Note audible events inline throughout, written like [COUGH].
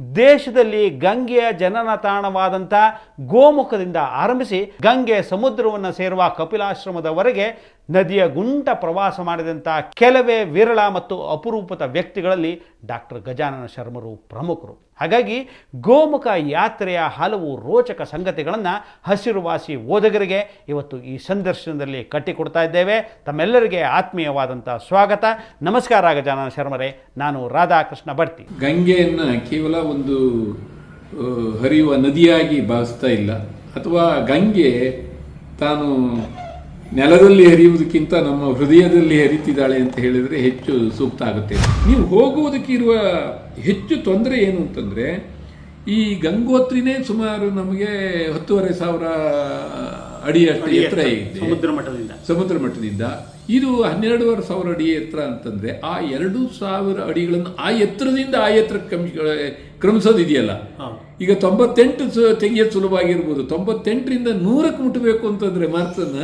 ದೇಶದಲ್ಲಿ ಗಂಗೆಯ ಜನನ ತಾಣವಾದಂಥ ಗೋಮುಖದಿಂದ ಆರಂಭಿಸಿ ಗಂಗೆ ಸಮುದ್ರವನ್ನು ಸೇರುವ ಕಪಿಲಾಶ್ರಮದವರೆಗೆ ನದಿಯ ಗುಂಟ ಪ್ರವಾಸ ಮಾಡಿದಂಥ ಕೆಲವೇ ವಿರಳ ಮತ್ತು ಅಪರೂಪದ ವ್ಯಕ್ತಿಗಳಲ್ಲಿ ಡಾಕ್ಟರ್ ಗಜಾನನ ಶರ್ಮರು ಪ್ರಮುಖರು. ಹಾಗಾಗಿ ಗೋಮುಖ ಯಾತ್ರೆಯ ಹಲವು ರೋಚಕ ಸಂಗತಿಗಳನ್ನು ಹಸಿರುವಾಸಿ ಓದಗರಿಗೆ ಇವತ್ತು ಈ ಸಂದರ್ಶನದಲ್ಲಿ ಕಟ್ಟಿಕೊಡ್ತಾ ಇದ್ದೇವೆ. ತಮ್ಮೆಲ್ಲರಿಗೆ ಆತ್ಮೀಯವಾದಂಥ ಸ್ವಾಗತ. ನಮಸ್ಕಾರ ಗಜಾನನ ಶರ್ಮರೇ. ನಾನು ರಾಧಾಕೃಷ್ಣ ಭಟ್ಟಿ. ಗಂಗೆಯನ್ನು ಕೇವಲ ಒಂದು ಹರಿಯುವ ನದಿಯಾಗಿ ಭಾವಿಸ್ತಾ ಇಲ್ಲ. ಅಥವಾ ಗಂಗೆ ತಾನು ನೆಲದಲ್ಲಿ ಹರಿಯುವುದಕ್ಕಿಂತ ನಮ್ಮ ಹೃದಯದಲ್ಲಿ ಹರಿತಿದ್ದಾಳೆ ಅಂತ ಹೇಳಿದ್ರೆ ಹೆಚ್ಚು ಸೂಕ್ತ ಆಗುತ್ತೆ. ನೀವು ಹೋಗುವುದಕ್ಕಿರುವ ಹೆಚ್ಚು ತೊಂದರೆ ಏನು ಅಂತಂದ್ರೆ ಈ ಗಂಗೋತ್ರಿನೇ ಸುಮಾರು ನಮಗೆ ಹತ್ತುವರೆ ಸಾವಿರ ಅಡಿಯಷ್ಟು ಎತ್ತರ ಇದೆ. ಸಮುದ್ರ ಮಟ್ಟದಿಂದ ಸಮುದ್ರ ಮಟ್ಟದಿಂದ. ಇದು ಹನ್ನೆರಡೂವರೆ ಸಾವಿರ ಅಡಿ ಎತ್ತರ ಅಂತಂದ್ರೆ ಆ ಎರಡು ಸಾವಿರ ಅಡಿಗಳನ್ನು ಆ ಎತ್ತರದಿಂದ ಆ ಎತ್ತರ ಕಮ್ಮಿ ಕ್ರಮಿಸೋದಿದೆಯಲ್ಲ? ಈಗ ತೊಂಬತ್ತೆಂಟು ತೆಂಗಿಯ ಸುಲಭ ಆಗಿರ್ಬೋದು. ತೊಂಬತ್ತೆಂಟರಿಂದ ನೂರಕ್ಕೆ ಮುಟ್ಟಬೇಕು ಅಂತಂದ್ರೆ ಮಾರ್ಕ್ಸನ್ನ.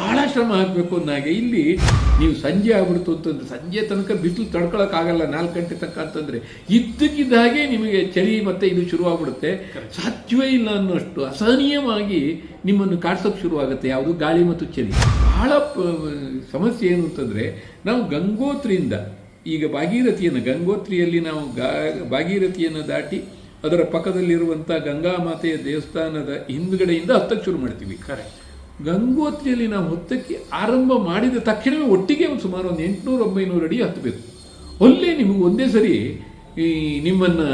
ಬಹಳ ಶ್ರಮ ಹಾಕಬೇಕು ಅಂದಾಗ ಇಲ್ಲಿ ನೀವು ಸಂಜೆ ಆಗ್ಬಿಡ್ತು ಅಂತಂದ್ರೆ ಸಂಜೆ ತನಕ ಬಿಸಿಲು ತಡ್ಕೊಳಕ್ಕಾಗಲ್ಲ ನಾಲ್ಕು ಗಂಟೆ ತನಕ ಅಂತಂದ್ರೆ ಇದ್ದಕ್ಕಿದ್ದ ಹಾಗೆ ನಿಮಗೆ ಚಳಿ ಮತ್ತೆ ಇದು ಶುರುವಾಗ್ಬಿಡುತ್ತೆ. ಸಾಧ್ಯವೇ ಇಲ್ಲ ಅನ್ನೋಷ್ಟು ಅಸಹನೀಯವಾಗಿ ನಿಮ್ಮನ್ನು ಕಾಡ್ಸೋಕ್ಕೆ ಶುರುವಾಗುತ್ತೆ ಯಾವುದು ಗಾಳಿ ಮತ್ತು ಚಳಿ. ಬಹಳ ಪ- ಸಮಸ್ಯೆ ಏನು ಅಂತಂದರೆ ನಾವು ಗಂಗೋತ್ರಿಯಿಂದ ಈಗ ಭಾಗೀರಥಿಯನ್ನು ಗಂಗೋತ್ರಿಯಲ್ಲಿ ನಾವು ಗಾ- ಭಾಗೀರಥಿಯನ್ನು ದಾಟಿ ಅದರ ಪಕ್ಕದಲ್ಲಿರುವಂಥ ಗಂಗಾ ಮಾತೆಯ ದೇವಸ್ಥಾನದ ಹಿಂದ್ಗಡೆಯಿಂದ ಹತ್ತಕ್ಕೆ ಶುರು ಮಾಡ್ತೀವಿ. ಕರೆ ಗಂಗೋತ್ರಿಯಲ್ಲಿ ನಾವು ಹೊತ್ತಕ್ಕೆ ಆರಂಭ ಮಾಡಿದ ತಕ್ಷಣವೇ ಒಟ್ಟಿಗೆ ಒಂದು ಸುಮಾರು ಒಂದು ಎಂಟುನೂರು ಒಂಬೈನೂರು ಅಡಿ ಹತ್ತಬೇಕು. ಅಲ್ಲೇ ನಿಮಗೆ ಒಂದೇ ಸರಿ ಈ ನಿಮ್ಮನ್ನು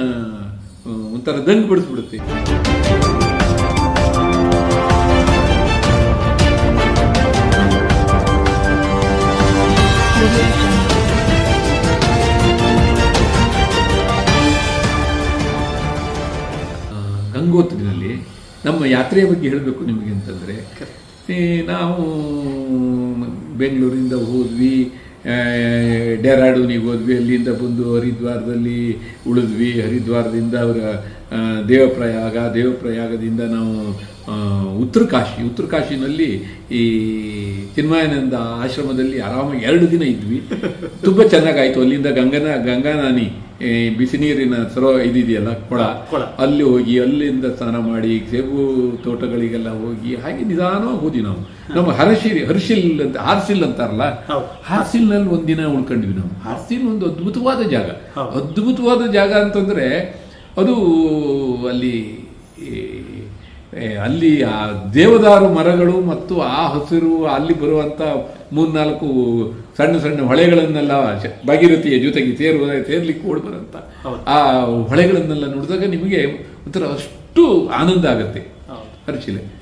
ಒಂಥರ ದಂಗು ಬಿಡಿಸ್ಬಿಡುತ್ತೆ. ಗಂಗೋತ್ರಿನಲ್ಲಿ ನಮ್ಮ ಯಾತ್ರೆಯ ಬಗ್ಗೆ ಹೇಳಬೇಕು ನಿಮಗೆ ಅಂತಂದರೆ ನಾವು ಬೆಂಗಳೂರಿಂದ ಹೋದ್ವಿ ಡೆರಾಡೂನಿಗೆ ಹೋದ್ವಿ, ಅಲ್ಲಿಂದ ಬಂದು ಹರಿದ್ವಾರದಲ್ಲಿ ಉಳಿದ್ವಿ. ಹರಿದ್ವಾರದಿಂದ ಅವರ ದೇವಪ್ರಯಾಗ, ದೇವಪ್ರಯಾಗದಿಂದ ನಾವು ಉತ್ತರ ಕಾಶಿ. ಉತ್ತರ ಕಾಶಿನಲ್ಲಿ ಈ ಚಿನ್ಮಯಾನಂದ ಆಶ್ರಮದಲ್ಲಿ ಆರಾಮಾಗಿ ಎರಡು ದಿನ ಇದ್ವಿ. ತುಂಬ ಚೆನ್ನಾಗಾಯ್ತು. ಅಲ್ಲಿಂದ ಗಂಗನ ಗಂಗಾನಾನಿ ಬಿಸಿ ನೀರಿನ ಸರೋ ಇದಿದೆಯಲ್ಲ ಕೊಳ. ಅಲ್ಲಿ ಹೋಗಿ ಅಲ್ಲಿಂದ ಸ್ನಾನ ಮಾಡಿ ಸೇಬು ತೋಟಗಳಿಗೆಲ್ಲ ಹೋಗಿ ಹಾಗೆ ನಿಧಾನವಾಗಿ ಹೋದ್ವಿ ನಾವು. ನಮ್ಮ ಹರಶಿಲ್ ಹರ್ಷಿಲ್ ಅಂತ ಹಾರ್ಸಿಲ್ ಅಂತಾರಲ್ಲ? ಹೌದು. ಹಾರ್ಸಿಲ್ನಲ್ಲಿ ಒಂದಿನ ಉಳ್ಕೊಂಡ್ವಿ ನಾವು. ಹಾರ್ಸಿಲ್ ಒಂದು ಅದ್ಭುತವಾದ ಜಾಗ. ಹೌದು. ಅದ್ಭುತವಾದ ಜಾಗ ಅಂತಂದ್ರೆ ಅದು ಅಲ್ಲಿ ಅಲ್ಲಿ ಆ ದೇವದಾರು ಮರಗಳು ಮತ್ತು ಆ ಹಸಿರು ಅಲ್ಲಿ ಬರುವಂಥ ಮೂರ್ನಾಲ್ಕು ಸಣ್ಣ ಸಣ್ಣ ಹೊಳೆಗಳನ್ನೆಲ್ಲ ಭಗೀರಥಿಯ ಜೊತೆಗೆ ಸೇರುವ ಸೇರ್ಲಿಕ್ಕೆ ಓಡ್ ಬರಂತ ಆ ಹೊಳೆಗಳನ್ನೆಲ್ಲ ನೋಡಿದಾಗ ನಿಮಗೆ ಒಂಥರ ಅಷ್ಟು ಆನಂದ ಆಗುತ್ತೆ. ಹರಿಶಿಲೆ.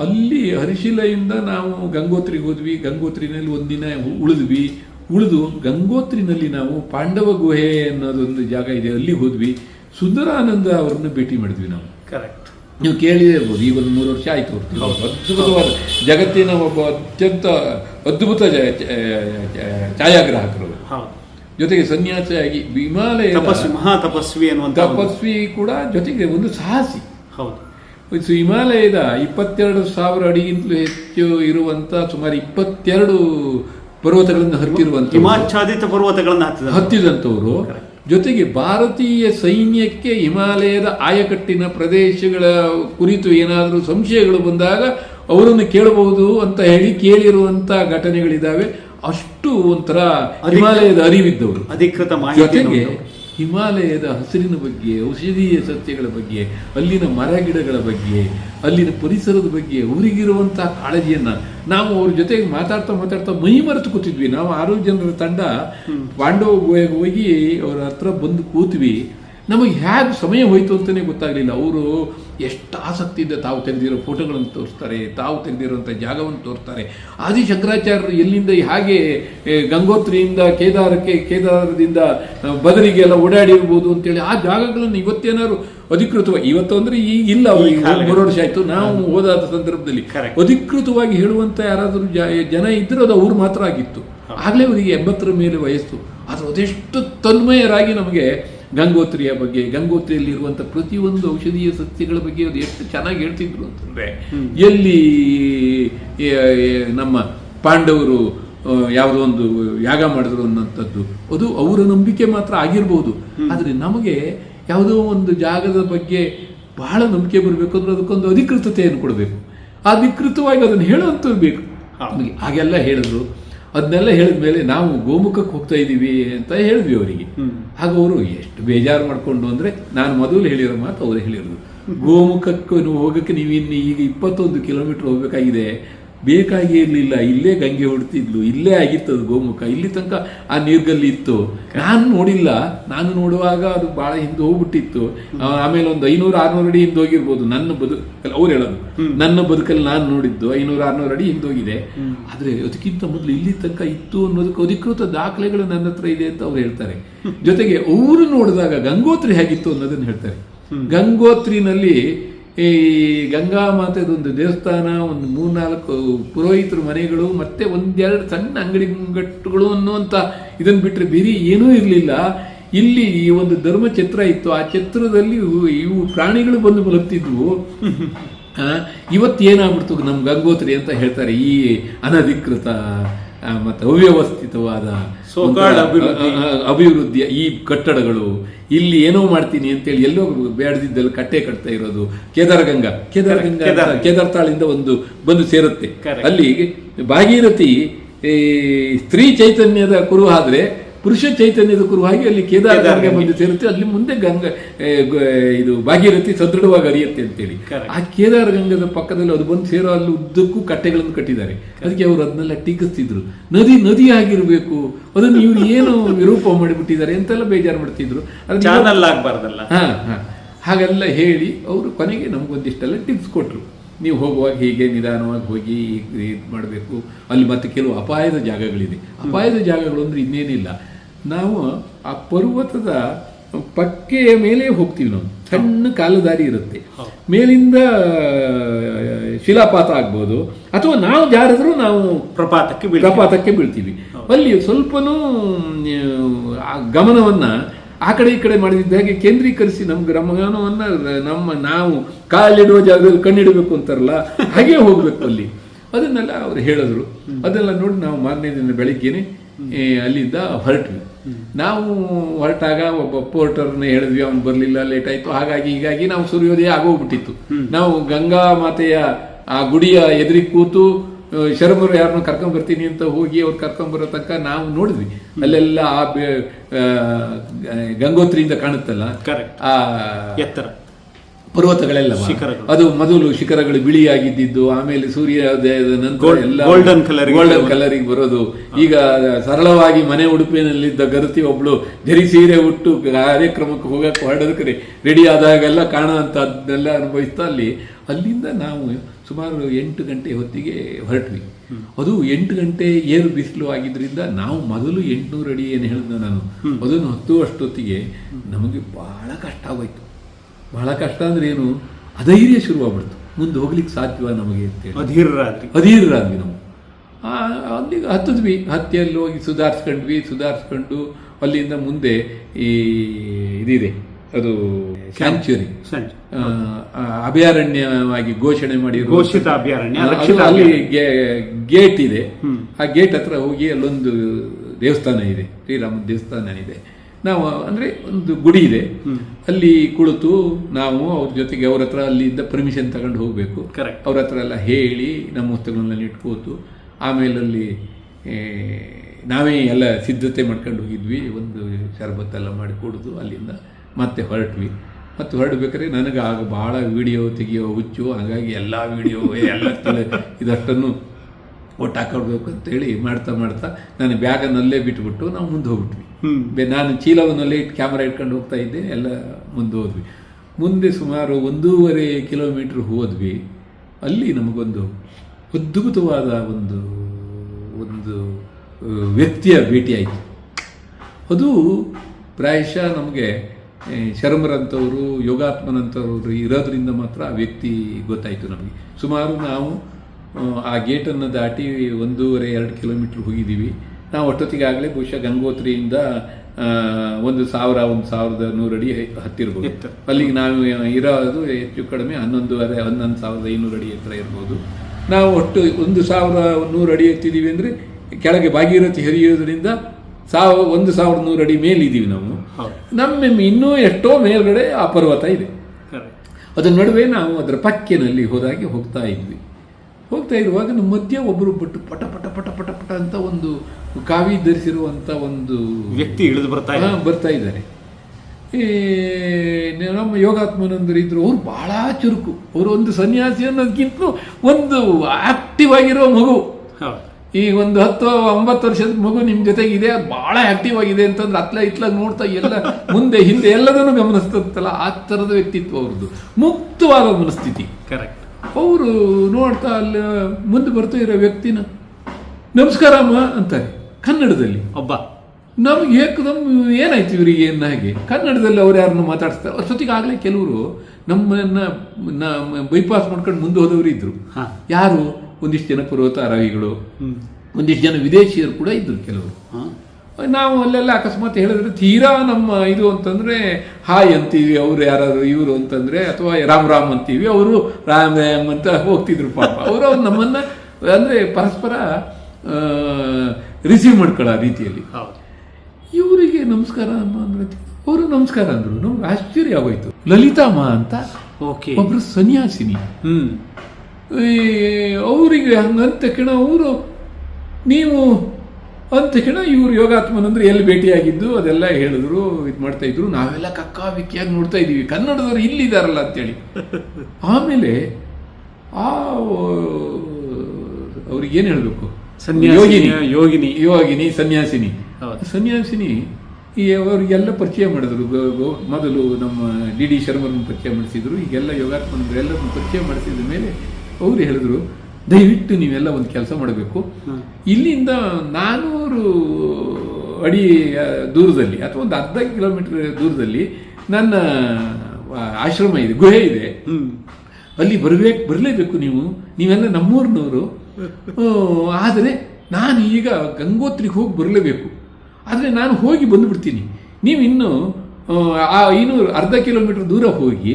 ಅಲ್ಲಿ ಹರಿಶಿಲೆಯಿಂದ ನಾವು ಗಂಗೋತ್ರಿಗೆ ಹೋದ್ವಿ. ಗಂಗೋತ್ರಿನಲ್ಲಿ ಒಂದಿನ ಉಳಿದ್ವಿ. ಉಳಿದು ಗಂಗೋತ್ರಿನಲ್ಲಿ ನಾವು ಪಾಂಡವ ಗುಹೆ ಅನ್ನೋದೊಂದು ಜಾಗ ಇದೆ. ಅಲ್ಲಿ ಹೋದ್ವಿ. ಸುಂದರಾನಂದ ಅವರನ್ನು ಭೇಟಿ ಮಾಡಿದ್ವಿ ನಾವು. ಕರೆಕ್ಟ್ ನೀವು ಕೇಳಿದೇ ಇರ್ಬೋದು ಈಗ ಒಂದು ಮೂರು ವರ್ಷ ಆಯ್ತು. ಅದ್ಭುತವಾದ ಜಗತ್ತಿನ ಒಬ್ಬ ಅತ್ಯಂತ ಅದ್ಭುತ ಛಾಯಾಗ್ರಾಹಕರು. ಜೊತೆಗೆ ಸನ್ಯಾಸಿಯಾಗಿ ಹಿಮಾಲಯ ತಪಸ್ವಿ ಮಹಾ ತಪಸ್ವಿ ಅನ್ನುವಂಥ ತಪಸ್ವಿ ಕೂಡ ಜೊತೆಗೆ ಒಂದು ಸಾಹಸಿ. ಹೌದು. ಹಿಮಾಲಯದ ಇಪ್ಪತ್ತೆರಡು ಸಾವಿರ ಅಡಿಗಿಂತಲೂ ಹೆಚ್ಚು ಇರುವಂತ ಸುಮಾರು ಇಪ್ಪತ್ತೆರಡು ಪರ್ವತಗಳನ್ನು ಹತ್ತಿರುವಂತ ಹಿಮಾಚ್ಛಾದಿತ ಪರ್ವತಗಳನ್ನ ಹತ್ತಿದಂಥವರು ಜೊತೆಗೆ ಭಾರತೀಯ ಸೈನ್ಯಕ್ಕೆ ಹಿಮಾಲಯದ ಆಯಕಟ್ಟಿನ ಪ್ರದೇಶಗಳ ಕುರಿತು ಏನಾದರೂ ಸಂಶಯಗಳು ಬಂದಾಗ ಅವರನ್ನು ಕೇಳಬಹುದು ಅಂತ ಹೇಳಿ ಕೇಳಿರುವಂತ ಘಟನೆಗಳಿದ್ದಾವೆ ಅಷ್ಟು ಒಂಥರ ಹಿಮಾಲಯದ ಅರಿವಿದ್ದವರು. ಅಧಿಕೃತ ಜೊತೆಗೆ ಹಿಮಾಲಯದ ಹಸಿರಿನ ಬಗ್ಗೆ ಔಷಧೀಯ ಸಸ್ಯಗಳ ಬಗ್ಗೆ ಅಲ್ಲಿನ ಮರ ಗಿಡಗಳ ಬಗ್ಗೆ ಅಲ್ಲಿನ ಪರಿಸರದ ಬಗ್ಗೆ ಅವರಿಗಿರುವಂತಹ ಕಾಳಜಿಯನ್ನು ನಾವು ಅವ್ರ ಜೊತೆಗೆ ಮಾತಾಡ್ತಾ ಮಾತಾಡ್ತಾ ಮೈ ಮರೆತು ಕೂತಿದ್ವಿ. ನಾವು ಆರು ಜನರ ತಂಡ ಪಾಂಡವ ಹೋಗಿ ಅವ್ರ ಹತ್ರ ಬಂದು ಕೂತ್ವಿ. ನಮಗೆ ಹೇಗೆ ಸಮಯ ಹೋಯಿತು ಅಂತಲೇ ಗೊತ್ತಾಗಲಿಲ್ಲ. ಅವರು ಎಷ್ಟು ಆಸಕ್ತಿಯಿಂದ ತಾವು ತೆಗೆದಿರೋ ಫೋಟೋಗಳನ್ನು ತೋರಿಸ್ತಾರೆ ತಾವು ತೆಗೆದಿರುವಂಥ ಜಾಗವನ್ನು ತೋರಿಸ್ತಾರೆ. ಆದಿ ಶಂಕರಾಚಾರ್ಯರು ಎಲ್ಲಿಂದ ಹಾಗೆ ಗಂಗೋತ್ರಿಯಿಂದ ಕೇದಾರಕ್ಕೆ ಕೇದಾರದಿಂದ ಬದರಿಗೆ ಎಲ್ಲ ಓಡಾಡಿರ್ಬೋದು ಅಂತೇಳಿ ಆ ಜಾಗಗಳನ್ನು ಇವತ್ತೇನಾದ್ರು ಅಧಿಕೃತವಾಗಿ ಇವತ್ತು ಅಂದ್ರೆ ಈಗ ಇಲ್ಲ ಮೂರು ವರ್ಷ ಆಯಿತು. ನಾವು ಹೋದಾದ ಸಂದರ್ಭದಲ್ಲಿ ಅಧಿಕೃತವಾಗಿ ಹೇಳುವಂತ ಯಾರಾದರೂ ಜನ ಇದ್ದರೂ ಅದು ಅವ್ರು ಮಾತ್ರ ಆಗಿತ್ತು. ಆಗಲೇ ಅವರಿಗೆ ಎಂಬತ್ತರ ಮೇಲೆ ವಯಸ್ಸು. ಆದ್ರೆ ಅದೆಷ್ಟು ತನ್ಮಯರಾಗಿ ನಮಗೆ ಗಂಗೋತ್ರಿಯ ಬಗ್ಗೆ ಗಂಗೋತ್ರಿಯಲ್ಲಿ ಇರುವಂತಹ ಪ್ರತಿಯೊಂದು ಔಷಧೀಯ ಸಸ್ಯಗಳ ಬಗ್ಗೆ ಅದು ಎಷ್ಟು ಚೆನ್ನಾಗಿ ಹೇಳ್ತಿದ್ರು ಅಂತಂದ್ರೆ ಎಲ್ಲಿ ನಮ್ಮ ಪಾಂಡವರು ಯಾವುದೋ ಒಂದು ಯಾಗ ಮಾಡಿದ್ರು ಅನ್ನೋಂಥದ್ದು ಅದು ಅವರ ನಂಬಿಕೆ ಮಾತ್ರ ಆಗಿರ್ಬೋದು. ಆದರೆ ನಮಗೆ ಯಾವುದೋ ಒಂದು ಜಾಗದ ಬಗ್ಗೆ ಬಹಳ ನಂಬಿಕೆ ಬರಬೇಕು ಅಂದ್ರೆ ಅದಕ್ಕೊಂದು ಅಧಿಕೃತತೆಯನ್ನು ಕೊಡಬೇಕು. ಅಧಿಕೃತವಾಗಿ ಅದನ್ನು ಹೇಳುವಂಥದ್ದು ಬೇಕು. ನಮಗೆ ಹಾಗೆಲ್ಲ ಹೇಳಿದ್ರು. ಅದನ್ನೆಲ್ಲ ಹೇಳಿದ ಮೇಲೆ ನಾವು ಗೋಮುಖಕ್ಕೆ ಹೋಗ್ತಾ ಇದ್ದೀವಿ ಅಂತ ಹೇಳಿದ್ವಿ ಅವರಿಗೆ. ಆಗ ಅವರು ಎಷ್ಟು ಬೇಜಾರು ಮಾಡಿಕೊಂಡು ಅಂದರೆ ನಾನು ಮೊದಲು ಹೇಳಿರೋ ಮಾತು ಅವರು ಹೇಳಿರೋದು. ಗೋಮುಖಕ್ಕೆ ಹೋಗಕ್ಕೆ ಹೋಗೋಕ್ಕೆ ನೀವು ಇನ್ನು ಈಗ ಇಪ್ಪತ್ತೊಂದು ಕಿಲೋಮೀಟರ್ ಹೋಗಬೇಕಾಗಿದೆ. ಬೇಕಾಗಿ ಇರಲಿಲ್ಲ ಇಲ್ಲೇ ಗಂಗೆ ಹೊಡ್ತಿದ್ಲು ಇಲ್ಲೇ ಆಗಿತ್ತು ಅದು ಗೋಮುಖ. ಇಲ್ಲಿ ತನಕ ಆ ನೀರ್ಗಲ್ಲಿ ಇತ್ತು. ನಾನು ನೋಡಿಲ್ಲ ನಾನು ನೋಡುವಾಗ ಅದು ಭಾಳ ಹಿಂದೆ ಹೋಗ್ಬಿಟ್ಟಿತ್ತು. ಆಮೇಲೆ ಒಂದು ಐನೂರು ಆರ್ನೂರು ಅಡಿ ಹಿಂದೆ ಹೋಗಿರ್ಬೋದು. ನನ್ನ ಬದುಕಲ್ಲಿ ಅವ್ರು ಹೇಳೋದು. ನನ್ನ ಬದುಕಲ್ಲಿ ನಾನು ನೋಡಿದ್ದು ಐನೂರು ಆರ್ನೂರು ಅಡಿ ಹಿಂದೆ ಹೋಗಿದೆ. ಆದರೆ ಅದಕ್ಕಿಂತ ಮೊದಲು ಇಲ್ಲಿ ತನಕ ಇತ್ತು ಅನ್ನೋದಕ್ಕೆ ಅಧಿಕೃತ ದಾಖಲೆಗಳು ನನ್ನ ಹತ್ರ ಇದೆ ಅಂತ ಅವ್ರು ಹೇಳ್ತಾರೆ. ಜೊತೆಗೆ ಅವರು ನೋಡಿದಾಗ ಗಂಗೋತ್ರಿ ಹೇಗಿತ್ತು ಅನ್ನೋದನ್ನ ಹೇಳ್ತಾರೆ. ಗಂಗೋತ್ರಿನಲ್ಲಿ ಈ ಗಂಗಾ ಮಾತೆದೊಂದು ದೇವಸ್ಥಾನ ಒಂದು ಮೂರ್ನಾಲ್ಕು ಪುರೋಹಿತರ ಮನೆಗಳು ಮತ್ತೆ ಒಂದೆರಡು ಸಣ್ಣ ಅಂಗಡಿ ಮುಂಗಟ್ಟುಗಳು ಅನ್ನುವಂಥ ಇದನ್ನು ಬಿಟ್ಟರೆ ಬೇರೆ ಏನೂ ಇರಲಿಲ್ಲ. ಇಲ್ಲಿ ಈ ಒಂದು ಧರ್ಮ ಛತ್ರ ಇತ್ತು. ಆ ಛತ್ರದಲ್ಲಿ ಇವು- ಪ್ರಾಣಿಗಳು ಬಂದು ಮಲಗ್ತಿದ್ವು [LAUGHS] ಆ, ಇವತ್ತು ಏನಾಗ್ಬಿಡ್ತು ನಮ್ಮ ಗಂಗೋತ್ರಿ ಅಂತ ಹೇಳ್ತಾರೆ ಈ ಅನಧಿಕೃತ ಮತ್ತೆ ಅವ್ಯವಸ್ಥಿತವಾದ ಅಭಿವೃದ್ಧಿಯ ಈ ಕಟ್ಟಡಗಳು ಇಲ್ಲಿ ಏನೋ ಮಾಡ್ತೀನಿ ಅಂತೇಳಿ ಎಲ್ಲೋ ಬೇಡದಿದ್ದಲ್ಲಿ ಕಟ್ಟೆ ಕಟ್ತಾ ಇರೋದು ಕೇದಾರಗಂಗಾ. ಕೇದಾರಗಂಗಾ ಕೇದಾರ್ತಾಳಿಂದ ಒಂದು ಬಂದು ಸೇರುತ್ತೆ. ಅಲ್ಲಿ ಭಾಗೀರಥಿ ಈ ಸ್ತ್ರೀ ಚೈತನ್ಯದ ಕುರು ಆದ್ರೆ ಪುರುಷ ಚೈತನ್ಯದ ಕುರುವಾಗಿ ಅಲ್ಲಿ ಕೇದಾರಗಂಗೆ. ಬಂದು ಸೇರುತ್ತೆ. ಅಲ್ಲಿ ಮುಂದೆ ಗಂಗಾ ಇದು ಭಾಗೀರಥಿ ಸದೃಢವಾಗಿ ಅರಿಯುತ್ತೆ ಅಂತೇಳಿ. ಆ ಆ ಕೇದಾರಗಂಗದ ಪಕ್ಕದಲ್ಲಿ ಅದು ಬಂದು ಸೇರೋ ಅಲ್ಲಿ ಉದ್ದಕ್ಕೂ ಕಟ್ಟೆಗಳನ್ನು ಕಟ್ಟಿದ್ದಾರೆ. ಅದಕ್ಕೆ ಅವರು ಅದನ್ನೆಲ್ಲ ಟೀಕಿಸ್ತಿದ್ರು. ನದಿ ನದಿ ಆಗಿರಬೇಕು. ಅದನ್ನು ಇವ್ರು ಏನು ವಿರೂಪ ಮಾಡಿಬಿಟ್ಟಿದ್ದಾರೆ ಅಂತೆಲ್ಲ ಬೇಜಾರು ಮಾಡ್ತಿದ್ರು. ಆಗ್ಬಾರ್ದಲ್ಲ. ಹಾ ಹಾ. ಹಾಗೆಲ್ಲ ಹೇಳಿ ಅವರು ಕೊನೆಗೆ ನಮಗೊಂದಿಷ್ಟೆಲ್ಲ ಟಿಪ್ಸ್ ಕೊಟ್ಟರು ನೀವು ಹೋಗುವಾಗ ಹೀಗೆ ನಿಧಾನವಾಗಿ ಹೋಗಿ ಇದು ಮಾಡಬೇಕು. ಅಲ್ಲಿ ಮತ್ತೆ ಕೆಲವು ಅಪಾಯದ ಜಾಗಗಳಿದೆ. ಅಪಾಯದ ಜಾಗಗಳು ಅಂದ್ರೆ ಇನ್ನೇನಿಲ್ಲ. ನಾವು ಆ ಪರ್ವತದ ಪಕ್ಕೆಯ ಮೇಲೆ ಹೋಗ್ತೀವಿ ನಾವು. ಸಣ್ಣ ಕಾಲುದಾರಿ ಇರುತ್ತೆ. ಮೇಲಿಂದ ಶಿಲಾಪಾತ ಆಗ್ಬೋದು. ಅಥವಾ ನಾವು ಜಾರಿದ್ರು ನಾವು ಪ್ರಪಾತಕ್ಕೆ. ಪ್ರಪಾತಕ್ಕೆ ಬೀಳ್ತೀವಿ. ಅಲ್ಲಿ ಸ್ವಲ್ಪನೂ ಗಮನವನ್ನ ಆ ಕಡೆ ಈ ಕಡೆ ಮಾಡಿದ್ದಾಗೆ ಕೇಂದ್ರೀಕರಿಸಿ ನಮ್ಮ ಗಮನವನ್ನ ನಮ್ಮ ನಾವು ಕಾಲಿಡುವ ಜಾಗದಲ್ಲಿ ಕಣ್ಣಿಡಬೇಕು ಅಂತಾರಲ್ಲ ಹಾಗೆ ಹೋಗ್ಬೇಕು ಅಲ್ಲಿ. ಅದನ್ನೆಲ್ಲ ಅವ್ರು ಹೇಳಿದ್ರು. ಅದೆಲ್ಲ ನೋಡಿ ನಾವು ಮಾರನೇ ದಿನ ಬೆಳಿಗ್ಗೆನೆ ಅಲ್ಲಿಂದ ಹೊರಟ್ವಿ. ನಾವು ಹೊರಟಾಗ ಒಬ್ಬ ಪೋರ್ಟರ್ನ ಹೇಳಿದ್ವಿ ಅವ್ನು ಬರಲಿಲ್ಲ ಲೇಟ್ ಆಯ್ತು. ಹಾಗಾಗಿ ಹೀಗಾಗಿ ನಾವು ಸೂರ್ಯೋದಯ ಆಗೋಗ್ಬಿಟ್ಟಿತ್ತು. ನಾವು ಗಂಗಾ ಮಾತೆಯ ಆ ಗುಡಿಯ ಎದುರಿಗೆ ಕೂತು ಶರಮರು ಯಾರನ್ನ ಕರ್ಕೊಂಡ್ ಬರ್ತೀನಿ ಅಂತ ಹೋಗಿ ಅವ್ರು ಕರ್ಕೊಂಡ್ ಬರೋ ತನಕ ನಾವು ನೋಡಿದ್ವಿ. ಅಲ್ಲೆಲ್ಲ ಆ ಗಂಗೋತ್ರಿಯಿಂದ ಕಾಣುತ್ತಲ್ಲ? ಕರೆಕ್ಟ್ ಆ ಎತ್ತರ. ಪರ್ವತಗಳೆಲ್ಲ. ಅದು ಮೊದಲು ಶಿಖರಗಳು ಬಿಳಿಯಾಗಿದ್ದಿದ್ದು ಆಮೇಲೆ ಸೂರ್ಯೋದಯದ ನಂತರ ಎಲ್ಲ ಗೋಲ್ಡನ್ ಕಲರ್ ಗೋಲ್ಡನ್ ಕಲರಿಗೆ ಬರೋದು. ಈಗ ಸರಳವಾಗಿ ಮನೆ ಉಡುಪಿನಲ್ಲಿದ್ದ ಗರುತಿ ಒಬ್ಳು ಜರಿ ಸೀರೆ ಉಟ್ಟು ಕಾರ್ಯಕ್ರಮಕ್ಕೆ ಹೋಗಕ್ಕೆ ಹೊರಡೋದಕ್ಕೆ ರೆಡಿ ಆದಾಗೆಲ್ಲ ಕಾಣುವಂತಹದ್ದೆಲ್ಲ ಅನುಭವಿಸ್ತಾ ಅಲ್ಲಿ ಅಲ್ಲಿಂದ ನಾವು ಸುಮಾರು ಎಂಟು ಗಂಟೆ ಹೊತ್ತಿಗೆ ಹೊರಟ್ವಿ. ಅದು ಎಂಟು ಗಂಟೆ ಏರು ಬಿಸಿಲು ಆಗಿದ್ರಿಂದ ನಾವು ಮೊದಲು ಎಂಟುನೂರು ಅಡಿ ಏನು ಹೇಳಿದ ನಾನು. ಅದನ್ನು ಹತ್ತುವಷ್ಟೊತ್ತಿಗೆ ನಮಗೆ ಬಹಳ ಕಷ್ಟ ಆಗೋಯ್ತು. ಬಹಳ ಕಷ್ಟ ಅಂದ್ರೆ ಏನು? ಅಧೈರ್ಯ ಶುರುವಾಗ್ಬಿಡ್ತು. ಮುಂದೆ ಹೋಗ್ಲಿಕ್ಕೆ ಸಾಧ್ಯವ ನಮಗೆ ಅಂತೇಳಿ ಅಧೀರರಾದ್ವಿ ಅಧೀರರಾದ್ವಿ ನಾವು. ಆ, ಅಲ್ಲಿಗೆ ಹತ್ತಿದ್ವಿ. ಹತ್ತಿಯಲ್ಲಿ ಹೋಗಿ ಸುಧಾರಿಸ್ಕೊಂಡ್ವಿ ಸುಧಾರಿಸ್ಕೊಂಡು ಅಲ್ಲಿಂದ ಮುಂದೆ ಈ ಇದಿದೆ. ಅದು ಸ್ಯಾಂಚುರಿ. ಅಭಯಾರಣ್ಯವಾಗಿ ಘೋಷಣೆ ಮಾಡಿ ಘೋಷಿತ ಅಭಯಾರಣ್ಯ, ಅಲ್ಲಿ. ಗೇಟ್ ಇದೆ. ಆ ಗೇಟ್ ಹತ್ರ ಹೋಗಿ ಅಲ್ಲೊಂದು ದೇವಸ್ಥಾನ ಇದೆ. ಶ್ರೀರಾಮ ದೇವಸ್ಥಾನ ಇದೆ. ನಾವು ಅಂದ್ರೆ ಒಂದು ಗುಡಿ ಇದೆ. ಅಲ್ಲಿ ಕುಳಿತು ನಾವು ಅವ್ರ ಜೊತೆಗೆ ಅವ್ರ ಹತ್ರ ಅಲ್ಲಿಂದ ಪರ್ಮಿಷನ್ ತಗೊಂಡು ಹೋಗಬೇಕು. ಕರೆಕ್ಟ್ ಅವ್ರ ಹತ್ರ ಎಲ್ಲ ಹೇಳಿ ನಮ್ಮ ವಸ್ತುಗಳನ್ನೆಲ್ಲ ಇಟ್ಕೋತು ಆಮೇಲೆ ಅಲ್ಲಿ ನಾವೇ ಎಲ್ಲ ಸಿದ್ಧತೆ ಮಾಡ್ಕೊಂಡು ಹೋಗಿದ್ವಿ. ಒಂದು ಶರಬತ್ತೆಲ್ಲ ಮಾಡಿ ಕುಡಿದು ಅಲ್ಲಿಂದ ಮತ್ತೆ ಹೊರಟ್ವಿ. ಮತ್ತೆ ಹೊರಡ್ಬೇಕಾದ್ರೆ ನನಗೆ ಆಗ ಭಾಳ ವಿಡಿಯೋ ತೆಗಿಯೋ ಹುಚ್ಚು. ಹಾಗಾಗಿ ಎಲ್ಲ ವಿಡಿಯೋ ಎಲ್ಲ ತಲೆ- ಇದಷ್ಟನ್ನು ಒಟ್ಟು ಹಾಕೊಳ್ಬೇಕು ಅಂತೇಳಿ ಮಾಡ್ತಾ ಮಾಡ್ತಾ ನಾನು ಬ್ಯಾಗನ್ನಲ್ಲೇ ಬಿಟ್ಬಿಟ್ಟು ನಾವು ಮುಂದೆ ಹೋಗ್ಬಿಟ್ವಿ. ನಾನು ಚೀಲವನ್ನಲ್ಲೇ ಇಟ್ಟು ಕ್ಯಾಮ್ರಾ ಇಟ್ಕೊಂಡು ಹೋಗ್ತಾ ಇದ್ದೆ, ಎಲ್ಲ ಮುಂದೆ ಹೋದ್ವಿ. ಮುಂದೆ ಸುಮಾರು ಒಂದೂವರೆ ಕಿಲೋಮೀಟ್ರ್ ಹೋದ್ವಿ. ಅಲ್ಲಿ ನಮಗೊಂದು ಅದ್ಭುತವಾದ ಒಂದು ಒಂದು ವ್ಯಕ್ತಿಯ ಭೇಟಿಯಾಯಿತು ಅದು ಪ್ರಾಯಶಃ ನಮಗೆ ಶರ್ಮರಂಥವರು ಯೋಗಾತ್ಮನಂಥವ್ರು ಇರೋದ್ರಿಂದ ಮಾತ್ರ ಆ ವ್ಯಕ್ತಿ ಗೊತ್ತಾಯಿತು ನಮಗೆ. ಸುಮಾರು ನಾವು ಆ ಗೇಟನ್ನು ದಾಟಿ ಒಂದೂವರೆ, ಎರಡು ಕಿಲೋಮೀಟ್ರ್ ಹೋಗಿದ್ದೀವಿ. ನಾವು ಅಷ್ಟೊತ್ತಿಗಾಗಲೇ ಬಹುಶಃ ಗಂಗೋತ್ರಿಯಿಂದ ಒಂದು ಸಾವಿರ ಒಂದು ಸಾವಿರದ ನೂರು ಅಡಿ ಹತ್ತಿರ್ಬೋದು. ಅಲ್ಲಿಗೆ ನಾವು ಇರೋದು ಹೆಚ್ಚು ಕಡಿಮೆ ಹನ್ನೊಂದುವರೆ ಹನ್ನೊಂದು ಸಾವಿರದ ಐನೂರು ಅಡಿ ಹತ್ರ ಇರ್ಬೋದು. ನಾವು ಒಟ್ಟು ಒಂದು ಸಾವಿರ ನೂರು ಅಡಿ ಎತ್ತಿದ್ದೀವಿ ಅಂದರೆ ಕೆಳಗೆ ಭಾಗೀರಥಿ ಹರಿಯೋದ್ರಿಂದ ಸಾವ ಒಂದು ಸಾವಿರದ ನೂರು ಅಡಿ ಮೇಲಿದ್ದೀವಿ ನಾವು. ನಮ್ಮ ಇನ್ನೂ ಎಷ್ಟೋ ಮೇಲ್ಗಡೆ ಆ ಪರ್ವತ ಇದೆ. ಅದರ ನಡುವೆ ನಾವು ಅದರ ಪಕ್ಕಿನಲ್ಲಿ ಹೋದಾಗಿ ಹೋಗ್ತಾ ಇದ್ವಿ. ಹೋಗ್ತಾ ಇರುವಾಗ ನಮ್ಮ ಮಧ್ಯೆ ಒಬ್ಬರು ಬಿಟ್ಟು ಪಟ ಪಟ ಪಟ ಪಟ ಪಟ ಅಂತ ಒಂದು ಕಾವಿ ಧರಿಸಿರುವಂಥ ಒಂದು ವ್ಯಕ್ತಿ ಇಳಿದು ಬರ್ತಾ ಬರ್ತಾ ಇದ್ದಾರೆ. ಈ ನಮ್ಮ ಯೋಗಾತ್ಮನಂದರು ಇದ್ರು ಅವ್ರು ಬಹಳ ಚುರುಕು. ಅವರು ಒಂದು ಸನ್ಯಾಸಿ ಅನ್ನೋದಕ್ಕಿಂತಲೂ ಒಂದು ಆಕ್ಟಿವ್ ಆಗಿರೋ ಮಗು. ಈ ಒಂದು ಹತ್ತು ಒಂಬತ್ತು ವರ್ಷದ ಮಗು ನಿಮ್ಮ ಜೊತೆಗಿದೆ ಅದು ಬಹಳ ಆಕ್ಟಿವ್ ಆಗಿದೆ ಅಂತಂದ್ರೆ ಅತ್ಲ ಇತ್ಲಾಗ ನೋಡ್ತಾ ಎಲ್ಲ [LAUGHS] ಮುಂದೆ ಹಿಂದೆ ಎಲ್ಲದನ್ನು ಗಮನಿಸ್ತಂತಲ್ಲ ಆ ಥರದ ವ್ಯಕ್ತಿತ್ವ ಅವ್ರದ್ದು ಮುಕ್ತವಾದ ಮನಸ್ಥಿತಿ. ಕರೆಕ್ಟ್ ಅವರು ನೋಡ್ತಾ ಅಲ್ಲಿ ಮುಂದೆ ಬರ್ತಾ ಇರೋ ವ್ಯಕ್ತಿನ ನಮಸ್ಕಾರ ಅಮ್ಮ ಅಂತಾರೆ ಕನ್ನಡದಲ್ಲಿ. ಒಬ್ಬ. ನಮ್ಗೆ ಏಕದಮ್ ಏನಾಯ್ತು ಇವರಿಗೆ ಏನ ಹಾಗೆ? ಕನ್ನಡದಲ್ಲಿ ಅವ್ರು ಯಾರನ್ನು ಮಾತಾಡ್ತಾರೆ ಅಷ್ಟೊತ್ತಿಗೆ ಆಗಲೇ ಕೆಲವರು ನಮ್ಮನ್ನ ಬೈಪಾಸ್ ಮಾಡ್ಕೊಂಡು ಮುಂದೆ ಹೋದವರು ಇದ್ರು. ಹಾ. ಯಾರು? ಒಂದಿಷ್ಟು ಜನ ಪರ್ವತಾರೋಹಿಗಳು ಒಂದಿಷ್ಟು ಜನ ವಿದೇಶಿಯರು ಕೂಡ ಇದ್ರು ಕೆಲವರು. ಹಾ. ನಾವು ಅಲ್ಲೆಲ್ಲ ಅಕಸ್ಮಾತ್ ಹೇಳಿದ್ರೆ ತೀರಾ ನಮ್ಮ ಇದು ಅಂತಂದ್ರೆ ಹಾಯ್ ಅಂತೀವಿ ಅವ್ರು ಯಾರಾದ್ರು ಇವರು ಅಂತಂದ್ರೆ ಅಥವಾ ರಾಮ್ ರಾಮ್ ಅಂತೀವಿ ಅವರು ರಾಮ್ ರಾಮ್ ಅಂತ ಹೋಗ್ತಿದ್ರು ಪಾಪ. ಅವರು ನಮ್ಮನ್ನ ಅಂದ್ರೆ ಪರಸ್ಪರ ರಿಸೀವ್ ಮಾಡ್ಕೊಳ್ಳೋ ರೀತಿಯಲ್ಲಿ. ಇವರಿಗೆ ನಮಸ್ಕಾರ ಅಮ್ಮ ಅಂದ್ರೆ ಅವರು ನಮಸ್ಕಾರ ಅಂದ್ರು ನಮ್ಗೆ ಆಶ್ಚರ್ಯ ಆಗೋಯ್ತು. ಲಲಿತಾಮ್ಮ ಅಂತ ಓಕೆ. ಒಬ್ರು ಸನ್ಯಾಸಿನಿ. ಹ್ಮ್. ಈ ಅವರಿಗೆ ಹಂಗಂತ ಕಿಣ ಅವರು ನೀವು ಅಂದ ತಕ್ಷಣ ಇವರು ಯೋಗಾತ್ಮನಂದ್ರೆ ಎಲ್ಲಿ ಭೇಟಿಯಾಗಿದ್ದು ಅದೆಲ್ಲ ಹೇಳಿದ್ರು ಇದು ಮಾಡ್ತಾ ಇದ್ರು. ನಾವೆಲ್ಲ ಕಕ್ಕಾ ಬಿಕ್ಕಿಯಾಗಿ ನೋಡ್ತಾ ಇದ್ದೀವಿ ಕನ್ನಡದವರು ಇಲ್ಲಿದ್ದಾರಲ್ಲ ಅಂತೇಳಿ. ಆಮೇಲೆ ಆ ಅವ್ರಿಗೆ ಏನು ಹೇಳಬೇಕು? ಯೋಗಿನಿ. ಯೋಗಿನಿ. ಯೋಗಿನಿ ಸನ್ಯಾಸಿನಿ. ಸನ್ಯಾಸಿನಿ ಈ ಅವರಿಗೆಲ್ಲ ಪರಿಚಯ ಮಾಡಿದ್ರು. ಮೊದಲು ನಮ್ಮ ಡಿ ಡಿ ಶರ್ಮರನ್ನು ಪರಿಚಯ ಮಾಡಿಸಿದ್ರು. ಈಗೆಲ್ಲ ಯೋಗಾತ್ಮನ ಎಲ್ಲರನ್ನು ಪರಿಚಯ ಮಾಡಿಸಿದ ಮೇಲೆ ಅವರು ಹೇಳಿದ್ರು ದಯವಿಟ್ಟು ನೀವೆಲ್ಲ ಒಂದು ಕೆಲಸ ಮಾಡಬೇಕು. ಇಲ್ಲಿಂದ ನಾನೂರು ಅಡಿ ದೂರದಲ್ಲಿ ಅಥವಾ ಒಂದು ಅರ್ಧ ಕಿಲೋಮೀಟರ್ ದೂರದಲ್ಲಿ ನನ್ನ ಆಶ್ರಮ ಇದೆ ಗುಹೆ ಇದೆ. ಅಲ್ಲಿ ಬರಬೇಕು ಬರಲೇಬೇಕು ನೀವು. ನೀವೆಲ್ಲ ನಮ್ಮೂರಿನವರು. ಆದರೆ ನಾನು ಈಗ ಗಂಗೋತ್ರಿಗೆ ಹೋಗಿ ಬರಲೇಬೇಕು. ಆದರೆ ನಾನು ಹೋಗಿ ಬಂದುಬಿಡ್ತೀನಿ. ನೀವು ಇನ್ನು ಆ, ಐನೂರು ಅರ್ಧ ಕಿಲೋಮೀಟರ್ ದೂರ ಹೋಗಿ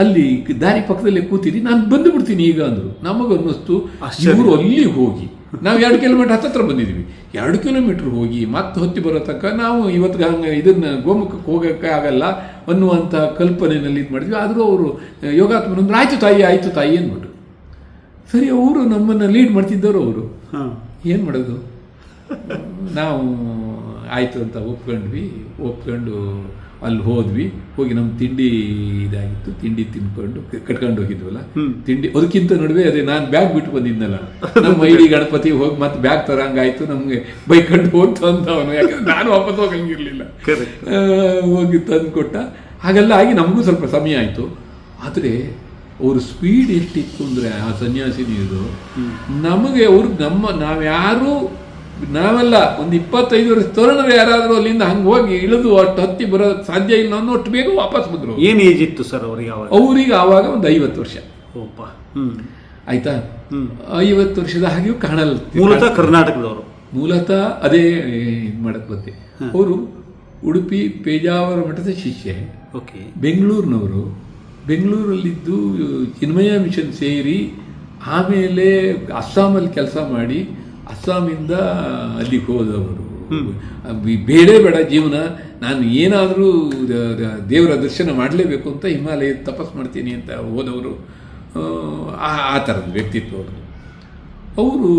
ಅಲ್ಲಿ ದಾರಿ ಪಕ್ಕದಲ್ಲೇ ಕೂತಿರಿ ನಾನು ಬಂದು ಬಿಡ್ತೀನಿ ಈಗ ಅಂದರು. ನಮಗನ್ನಿಸ್ತು ಅನ್ನಿಸ್ತು ಇವರು ಅಲ್ಲಿ ಹೋಗಿ. ನಾವು ಎರಡು ಕಿಲೋಮೀಟರ್ ಹತ್ತತ್ರ ಬಂದಿದ್ದೀವಿ ಎರಡು ಕಿಲೋಮೀಟರ್ ಹೋಗಿ ಮತ್ತೆ ಹೊತ್ತಿ ಬರೋ ತನಕ ನಾವು ಇವತ್ತು ಹಂಗೆ ಇದನ್ನು ಗೋಮುಖಕ್ಕೆ ಹೋಗೋಕ್ಕೆ ಆಗಲ್ಲ ಅನ್ನುವಂಥ ಕಲ್ಪನೆಯಲ್ಲಿ ಇದು ಮಾಡಿದ್ವಿ. ಆದರೂ ಅವರು ಯೋಗಾತ್ಮನಂದ್ರೆ ಆಯಿತು ತಾಯಿ ಆಯಿತು ತಾಯಿ ಅಂದ್ಬಿಟ್ರು. ಸರಿ ಅವರು ನಮ್ಮನ್ನು ಲೀಡ್ ಮಾಡ್ತಿದ್ದವರು ಅವರು. ಏನು ಮಾಡೋದು? ನಾವು ಆಯಿತು ಅಂತ ಒಪ್ಕೊಂಡ್ವಿ. ಒಪ್ಕೊಂಡು ಅಲ್ಲಿ ಹೋದ್ವಿ ಹೋಗಿ ನಮ್ಮ ತಿಂಡಿ ಇದಾಗಿತ್ತು ತಿಂಡಿ ತಿನ್ಕೊಂಡು ಕಟ್ಕೊಂಡು ಹೋಗಿದ್ವಲ್ಲ. ತಿಂಡಿ ಅದಕ್ಕಿಂತ ನಡುವೆ ಅದೇ ನಾನು ಬ್ಯಾಗ್ ಬಿಟ್ಟು ಬಂದಿದ್ನಲ್ಲ ನಮ್ಮ ಐಡಿ ಗಣಪತಿ ಹೋಗಿ ಮತ್ತೆ ಬ್ಯಾಗ್ ತರಂಗಾಯ್ತು ನಮಗೆ ಕಂಡು ಹೋಗ್ತು ಅಂತ ಅವನು ಯಾಕಂದ್ರೆ ನಾನು ವಾಪಸ್ ಹೋಗಂಗಿರ್ಲಿಲ್ಲ. ಹೋಗಿ ತಂದು ಕೊಟ್ಟ ಹಾಗೆಲ್ಲ ಆಗಿ ನಮಗೂ ಸ್ವಲ್ಪ ಸಮಯ ಆಯಿತು. ಆದರೆ ಅವ್ರ ಸ್ಪೀಡ್ ಎಷ್ಟಿತ್ತು ಅಂದ್ರೆ ಆ ಸನ್ಯಾಸಿನಿಯದು ನಮಗೆ ಅವ್ರು ನಮ್ಮ ನಾವ್ಯಾರು ನಾವೆಲ್ಲ ಒಂದು ಇಪ್ಪತ್ತೈದು ವರ್ಷ ತರುಣರು ಯಾರಾದರೂ ಅಲ್ಲಿಂದ ಹಂಗೆ ಹೋಗಿ ಇಳಿದು ಅಷ್ಟು ಹತ್ತಿ ಬರೋ ಸಾಧ್ಯ ಇಲ್ಲ ಅನ್ನೋ ಅಷ್ಟು ಬೇಗ ವಾಪಸ್ ಬಂದರು ಏನು ಏಜ್ ಇತ್ತು ಸರ್ ಅವ್ರಿಗೆ ಅವಾಗ? ಅವ್ರಿಗೆ ಆವಾಗ ಒಂದು ಐವತ್ತು ವರ್ಷ. ಓಪ್ಪ ಹ್ಮ್. ಆಯ್ತಾ. ಐವತ್ತು ವರ್ಷದ ಹಾಗೆಯೂ ಕಾಣಲ್ಲ ಮೂಲತಃ ಕರ್ನಾಟಕದವರು? ಮೂಲತಃ ಅದೇ ಇದು ಮಾಡಕ್ಕೆ ಬಂದೆ. ಅವರು ಉಡುಪಿ ಪೇಜಾವರ ಮಠದ ಶಿಷ್ಯ. ಓಕೆ. ಬೆಂಗಳೂರಿನವರು. ಬೆಂಗಳೂರಲ್ಲಿದ್ದು ಚಿನ್ಮಯ ಮಿಷನ್ ಸೇರಿ ಆಮೇಲೆ ಅಸ್ಸಾಮಲ್ಲಿ ಕೆಲಸ ಮಾಡಿ ಅಸ್ಸಾಮಿಂದ ಅಲ್ಲಿಗೆ ಹೋದವರು. ಬೇಡೇ ಬೇಡ ಜೀವನ ನಾನು ಏನಾದರೂ ದೇವರ ದರ್ಶನ ಮಾಡಲೇಬೇಕು ಅಂತ ಹಿಮಾಲಯ ತಪಸ್ ಮಾಡ್ತೀನಿ ಅಂತ ಹೋದವರು. ಆ ಥರದ ವ್ಯಕ್ತಿತ್ವ ಅವರು ಅವರು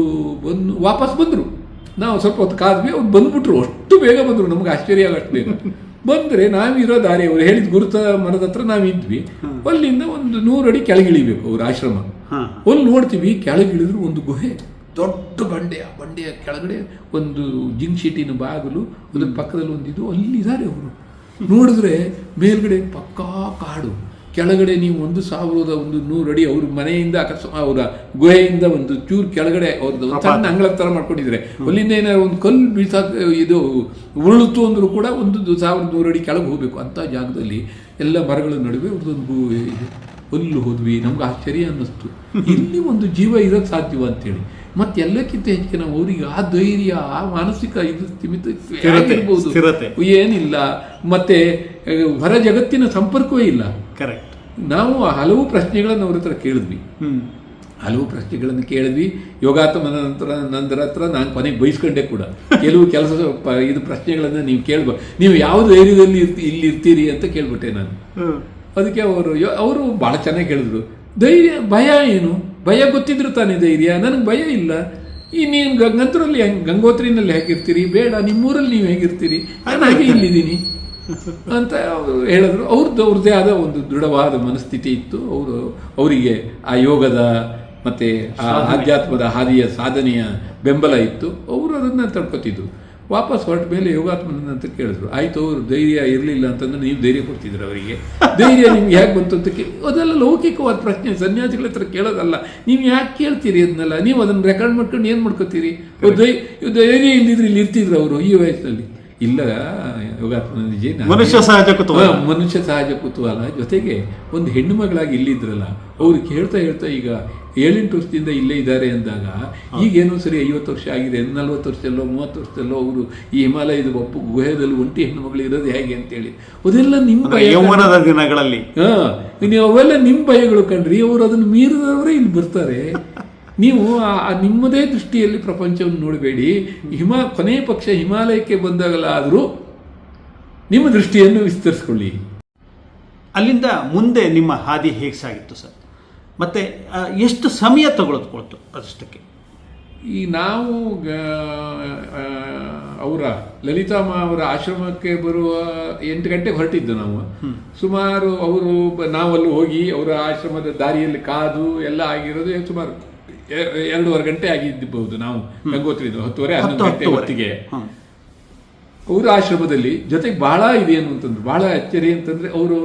ಬಂದು ವಾಪಸ್ ಬಂದರು. ನಾವು ಸ್ವಲ್ಪ ಹೊತ್ತು ಕಾದ್ವಿ ಅವ್ರು ಬಂದ್ಬಿಟ್ರು. ಅಷ್ಟು ಬೇಗ ಬಂದರು. ನಮ್ಗೆ ಆಶ್ಚರ್ಯ ಆಗಷ್ಟು ಬೇಗ. ಬಂದರೆ ನಾವಿರೋ ದಾರಿ ಅವರು ಹೇಳಿದ ಗುರುತ ಮರದ ಹತ್ರ ನಾವಿದ್ವಿ ಅಲ್ಲಿಂದ ಒಂದು ನೂರು ಅಡಿ ಕೆಳಗಿಳಿಬೇಕು ಅವ್ರ ಆಶ್ರಮ. ಒಂದು ಅಲ್ಲಿ ನೋಡ್ತೀವಿ ಕೆಳಗಿಳಿದ್ರು ಒಂದು ಗುಹೆ. ದೊಡ್ಡ ಬಂಡೆ ಆ ಬಂಡೆಯ ಕೆಳಗಡೆ ಒಂದು ಜಿಂಕ್ ಶೀಟಿನ ಬಾಗಿಲು ಅದ್ರ ಪಕ್ಕದಲ್ಲಿ ಒಂದಿದು ಅಲ್ಲಿದ್ದಾರೆ ಅವರು ನೋಡಿದ್ರೆ ಮೇಲ್ಗಡೆ ಪಕ್ಕಾ ಕಾಡು. ಕೆಳಗಡೆ ನೀವು ಒಂದು ಸಾವಿರದ ಒಂದು ನೂರು ಅಡಿ ಅವ್ರ ಮನೆಯಿಂದ ಅಕಸ್ಮಾತ್ ಅವರ ಗುಹೆಯಿಂದ ಒಂದು ಚೂರು ಕೆಳಗಡೆ ಅವ್ರದ್ದು ಸಣ್ಣ ಅಂಗಳ ಥರ ಮಾಡ್ಕೊಂಡಿದ್ದಾರೆ ಅಲ್ಲಿಂದ ಏನಾದ್ರು ಒಂದು ಕಲ್ಲು ಬೀಳ್ತಾ ಇದು ಉರುಳಿತು ಅಂದರೂ ಕೂಡ ಒಂದು ಸಾವಿರದ ನೂರು ಅಡಿ ಕೆಳಗೆ ಹೋಗಬೇಕು. ಅಂತ ಜಾಗದಲ್ಲಿ ಎಲ್ಲ ಮರಗಳ ನಡುವೆ ಅವ್ರದ್ದೊಂದು ಗುಹೆ ಇದೆ ಅಲ್ಲಿ ಹೋದ್ವಿ. ನಮ್ಗೆ ಆಶ್ಚರ್ಯ ಅನ್ನಿಸ್ತು. [LAUGHS] ಇಲ್ಲಿ ಒಂದು ಜೀವ ಇರೋದು ಸಾಧ್ಯವ ಅಂತೇಳಿ. ಮತ್ತೆ ಎಲ್ಲಕ್ಕಿಂತ ಹೆಚ್ಚಿಗೆ ನಾವು ಅವರಿಗೆ ಆ ಧೈರ್ಯ ಆ ಮಾನಸಿಕ ಇದು ಸ್ಥಿಮಿತ ಇರಬಹುದು. ಏನಿಲ್ಲ. ಮತ್ತೆ ಹೊರ ಜಗತ್ತಿನ ಸಂಪರ್ಕವೇ ಇಲ್ಲ. ಕರೆಕ್ಟ್ ನಾವು ಹಲವು ಪ್ರಶ್ನೆಗಳನ್ನು ಅವ್ರ ಹತ್ರ ಕೇಳಿದ್ವಿ. ಹ್ಮ್. ಹಲವು ಪ್ರಶ್ನೆಗಳನ್ನು ಕೇಳಿದ್ವಿ. ಯೋಗಾತ್ಮನ ನಂತರ ನಂತರ ಹತ್ರ ನಾನು ಕೊನೆಗೆ ಬಯಸ್ಕೊಂಡೆ ಕೂಡ. ಕೆಲವು ಕೆಲಸ ಇದು ಪ್ರಶ್ನೆಗಳನ್ನು ನೀವು ಕೇಳ್ಬೋ ನೀವು ಯಾವ ಧೈರ್ಯದಲ್ಲಿ ಇರ್ತಿ ಇಲ್ಲಿ ಇರ್ತೀರಿ ಅಂತ ಕೇಳ್ಬಿಟ್ಟೆ ನಾನು. ಅದಕ್ಕೆ ಅವರು ಅವರು ಭಾಳ ಚೆನ್ನಾಗಿ ಹೇಳಿದ್ರು. ಧೈರ್ಯ ಭಯ ಏನು? ಭಯ ಗೊತ್ತಿದ್ರು ತಾನೇ ಧೈರ್ಯ? ನನಗೆ ಭಯ ಇಲ್ಲ. ಈ ನೀನು ಗಂಗಂತರಲ್ಲಿ ಹೆಂಗ್ ಗಂಗೋತ್ರಿನಲ್ಲಿ ಹೇಗಿರ್ತೀರಿ? ಬೇಡ ನಿಮ್ಮೂರಲ್ಲಿ ನೀವು ಹೇಗಿರ್ತೀರಿ? ನಾನು ಹಾಗೆ ಇಲ್ಲಿದ್ದೀನಿ. ಅಂತ ಅವರು ಹೇಳಿದ್ರು. ಅವ್ರದ್ದು ಅವ್ರದ್ದೇ ಆದ ಒಂದು ದೃಢವಾದ ಮನಸ್ಥಿತಿ ಇತ್ತು. ಅವರು ಅವರಿಗೆ ಆ ಯೋಗದ ಮತ್ತೆ ಆ ಆಧ್ಯಾತ್ಮದ ಹಾದಿಯ ಸಾಧನೆಯ ಬೆಂಬಲ ಇತ್ತು. ಅವರು ಅದನ್ನ ತಡ್ಕೊತಿದ್ರು. ವಾಪಸ್ ಹೊರಟ ಮೇಲೆ ಯೋಗಾತ್ಮನ ಅಂತ ಕೇಳಿದ್ರು. ಆಯ್ತು ಅವರು ಧೈರ್ಯ ಇರಲಿಲ್ಲ ಅಂತಂದ್ರೆ ನೀವು ಧೈರ್ಯ ಕೊಡ್ತಿದ್ರು ಅವರಿಗೆ. ಧೈರ್ಯ ನಿಮ್ಗೆ ಯಾಕೆ ಬಂತು ಅಂತ ಕೇ ಅದೆಲ್ಲ ಲೌಕಿಕವಾದ ಪ್ರಶ್ನೆ ಸನ್ಯಾಸಿಗಳ ಹತ್ರ ಕೇಳೋದಲ್ಲ. ನೀವು ಯಾಕೆ ಕೇಳ್ತೀರಿ ಅದನ್ನೆಲ್ಲ? ನೀವು ಅದನ್ನ ರೆಕಾರ್ಡ್ ಮಾಡ್ಕೊಂಡು ಏನು ಮಾಡ್ಕೋತೀರಿ? ಅವ್ರು ಧೈರ್ಯ ಇಲ್ಲಿದ್ರೆ ಇಲ್ಲಿ ಇರ್ತಿದ್ರು ಅವರು ಈ ವಯಸ್ಸಿನಲ್ಲಿ ಇಲ್ಲ ಯೋಗಾತ್ಮನಿಜಿ ನಾನು- ಮನುಷ್ಯ ಸಹಜ ಕುತೂಹಲ. ಮನುಷ್ಯ ಸಹಜ ಕುತೂಹಲ ಜೊತೆಗೆ ಒಂದು ಹೆಣ್ಣು ಮಗಳಾಗಿ ಇಲ್ಲಿದ್ರಲ್ಲ ಅವ್ರು ಹೇಳ್ತಾ ಹೇಳ್ತಾ ಈಗ ಏಳೆಂಟು ವರ್ಷದಿಂದ ಇಲ್ಲೇ ಇದ್ದಾರೆ ಅಂದಾಗ ಈಗೇನೋ ಸರಿ ಐವತ್ತು ವರ್ಷ ಆಗಿದೆ ನಲ್ವತ್ತು ವರ್ಷದಲ್ಲೋ ಮೂವತ್ತು ವರ್ಷದಲ್ಲೋ ಅವರು ಈ ಹಿಮಾಲಯದ ಒಪ್ಪು ಗುಹೆದಲ್ಲಿ ಒಂಟಿ ಹೆಣ್ಣು ಮಗಳು ಇರೋದು ಹೇಗೆ ಅಂತೇಳಿ. ಅದೆಲ್ಲ ನಿಮ್ಮ ಯೌವನದ ದಿನಗಳಲ್ಲಿ. ಹಾ ನೀವು ಅವೆಲ್ಲ ನಿಮ್ಮ ಭಯಗಳು ಕಂಡ್ರಿ ಅವರು ಅದನ್ನು ಮೀರಿದವರೇ ಇಲ್ಲಿ ಬರ್ತಾರೆ. ನೀವು ಆ ನಿಮ್ಮದೇ ದೃಷ್ಟಿಯಲ್ಲಿ ಪ್ರಪಂಚವನ್ನು ನೋಡಬೇಡಿ. ಹಿಮ ಕೊನೆಯ ಪಕ್ಷ ಹಿಮಾಲಯಕ್ಕೆ ಬಂದಾಗಲಾದರೂ ನಿಮ್ಮ ದೃಷ್ಟಿಯನ್ನು ವಿಸ್ತರಿಸ್ಕೊಳ್ಳಿ. ಅಲ್ಲಿಂದ ಮುಂದೆ ನಿಮ್ಮ ಹಾದಿ ಹೇಗೆ ಸಾಗಿತ್ತು ಸರ್? ಮತ್ತೆ ಎಷ್ಟು ಸಮಯ ತಗೊಳ್ಕೊಳ್ತು ಅದಷ್ಟಕ್ಕೆ? ಈ ನಾವು ಅವರ ಲಲಿತಾಮ್ಮ ಅವರ ಆಶ್ರಮಕ್ಕೆ ಬರುವ ಎಂಟು ಗಂಟೆಗೆ ಹೊರಟಿದ್ದು ನಾವು. ಸುಮಾರು ಅವರು ನಾವಲ್ಲಿ ಹೋಗಿ ಅವರ ಆಶ್ರಮದ ದಾರಿಯಲ್ಲಿ ಕಾದು ಎಲ್ಲ ಆಗಿರೋದು ಸುಮಾರು ಎರಡೂವರೆ ಗಂಟೆ ಆಗಿದ್ದಿರಬಹುದು ನಾವು ಗಂಗೋತ್ರಿದು ಹತ್ತುವರೆ ಹನ್ನೊಂದು ಗಂಟೆ ಹೊತ್ತಿಗೆ. ಅವರು ಆಶ್ರಮದಲ್ಲಿ ಜೊತೆಗೆ ಬಹಳ ಇದೆ ಅಂತಂದ್ರು ಬಹಳ ಅಚ್ಚರಿ ಅಂತಂದ್ರೆ ಅವರು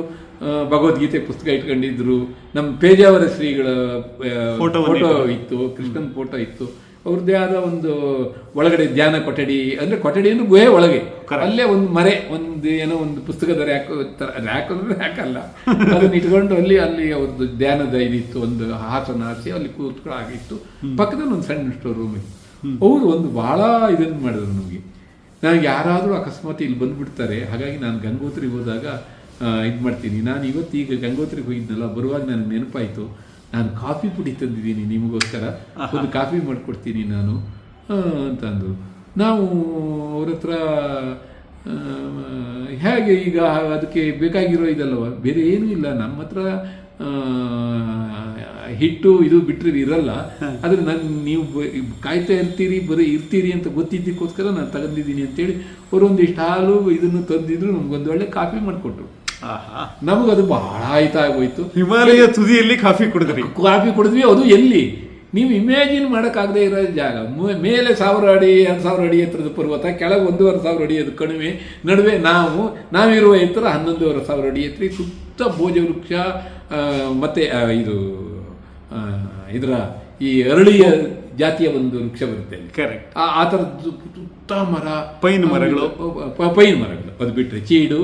ಭಗವದ್ಗೀತೆ ಪುಸ್ತಕ ಇಟ್ಕೊಂಡಿದ್ರು. ನಮ್ಮ ಪೇಜಾವರ ಶ್ರೀಗಳ ಫೋಟೋ ಇತ್ತು ಕೃಷ್ಣನ್ ಫೋಟೋ ಇತ್ತು. ಅವ್ರದ್ದೇ ಆದ ಒಂದು ಒಳಗಡೆ ಧ್ಯಾನ ಕೊಠಡಿ ಅಂದ್ರೆ ಕೊಠಡಿ ಅಂದ್ರೆ ಗುಹೆ ಒಳಗೆ. ಅಲ್ಲೇ ಒಂದು ಮರೆ ಒಂದು ಏನೋ ಒಂದು ಪುಸ್ತಕದ ರ್ಯಾಕ್ ರ್ಯಾಕ್ ಅಂದ್ರೆ ರ್ಯಾಕ್ ಅಲ್ಲ ಅದನ್ನ ಇಟ್ಕೊಂಡು ಅಲ್ಲಿ ಅಲ್ಲಿ ಅವ್ರದ್ದು ಧ್ಯಾನದ ಇದಿತ್ತು ಒಂದು ಹಾಸನ ಹಾಸಿ ಅಲ್ಲಿ ಕೂತ್ಕೊಳ್ಳೋ ಆಗಿತ್ತು ಪಕ್ಕದಲ್ಲಿ ಒಂದು ಸಣ್ಣ ಸ್ಟೋರ್ ರೂಮ್ ಇತ್ತು. ಅವರು ಒಂದು ಬಹಳ ಇದನ್ನು ಮಾಡಿದ್ರು ನಮಗೆ. ನನಗೆ ಯಾರಾದರೂ ಅಕಸ್ಮಾತ್ ಇಲ್ಲಿ ಬಂದ್ಬಿಡ್ತಾರೆ ಹಾಗಾಗಿ ನಾನು ಗಂಗೋತ್ರಿಗೆ ಹೋದಾಗ ಇದು ಮಾಡ್ತೀನಿ. ನಾನು ಇವತ್ತು ಈಗ ಗಂಗೋತ್ರಿಗೆ ಹೋಗಿದ್ನಲ್ಲ ಬರುವಾಗ ನನಗೆ ನೆನಪಾಯಿತು. ನಾನು ಕಾಫಿ ಪುಡಿ ತಂದಿದ್ದೀನಿ ನಿಮಗೋಸ್ಕರ. ಒಂದು ಕಾಫಿ ಮಾಡಿಕೊಡ್ತೀನಿ ನಾನು. ಅಂತಂದು. ನಾವು ಅವ್ರ ಹತ್ರ ಹೇಗೆ ಈಗ ಅದಕ್ಕೆ ಬೇಕಾಗಿರೋ ಇದಲ್ಲವ ಬೇರೆ ಏನೂ ಇಲ್ಲ. ನಮ್ಮ ಹತ್ರ ಹಿಟ್ಟು ಇದು ಬಿಟ್ಟರೆ ಇರಲ್ಲ. ಆದರೆ ನಾನು ನೀವು ಕಾಯ್ತಾ ಇರ್ತೀರಿ ಬರೀ ಇರ್ತೀರಿ ಅಂತ ಗೊತ್ತಿದ್ದಕ್ಕೋಸ್ಕರ ನಾನು ತಗೊಂಡಿದ್ದೀನಿ ಅಂತೇಳಿ ಅವರೊಂದಿಷ್ಟು ಹಾಲು ಇದನ್ನು ತಂದಿದ್ರು ನಮ್ಗೊಂದು ಒಳ್ಳೆ ಕಾಫಿ ಮಾಡಿಕೊಟ್ರು. ನಮಗದು ಬಹಳ ಆಯ್ತಾಗೋಯ್ತು ಹಿಮಾಲಯ ತುದಿಯಲ್ಲಿ ಕಾಫಿ ಕುಡಿದ್ರಿ. ಕಾಫಿ ಕುಡಿದ್ವಿ ಅದು ಎಲ್ಲಿ? ನೀವು ಇಮ್ಯಾಜಿನ್ ಮಾಡೋಕ್ಕಾಗದೇ ಇರೋ ಜಾಗ. ಮೇಲೆ ಸಾವಿರ ಅಡಿ ಎರಡು ಸಾವಿರ ಅಡಿ ಎತ್ತರದ ಪರ್ವತ ಕೆಳಗೆ ಒಂದೂವರೆ ಸಾವಿರ ಅಡಿ ಅದು ಕಣಿವೆ ನಡುವೆ ನಾವು ನಾವಿರುವ ಎತ್ತರ ಹನ್ನೊಂದೂವರೆ ಸಾವಿರ ಅಡಿ ಎತ್ತರ ಸುತ್ತ ಭೋಜ ವೃಕ್ಷ ಮತ್ತೆ ಇದು ಇದರ ಈ ಅರಳಿಯ ಜಾತಿಯ ಒಂದು ವೃಕ್ಷ ಬರುತ್ತೆ ಕರೆಕ್ಟ್ ಆ ಥರದ್ದು ಸುತ್ತ ಮರ ಪೈನ್ ಮರಗಳು. ಪೈನ್ ಮರಗಳು. ಅದು ಬಿಟ್ಟರೆ ಚೀಡು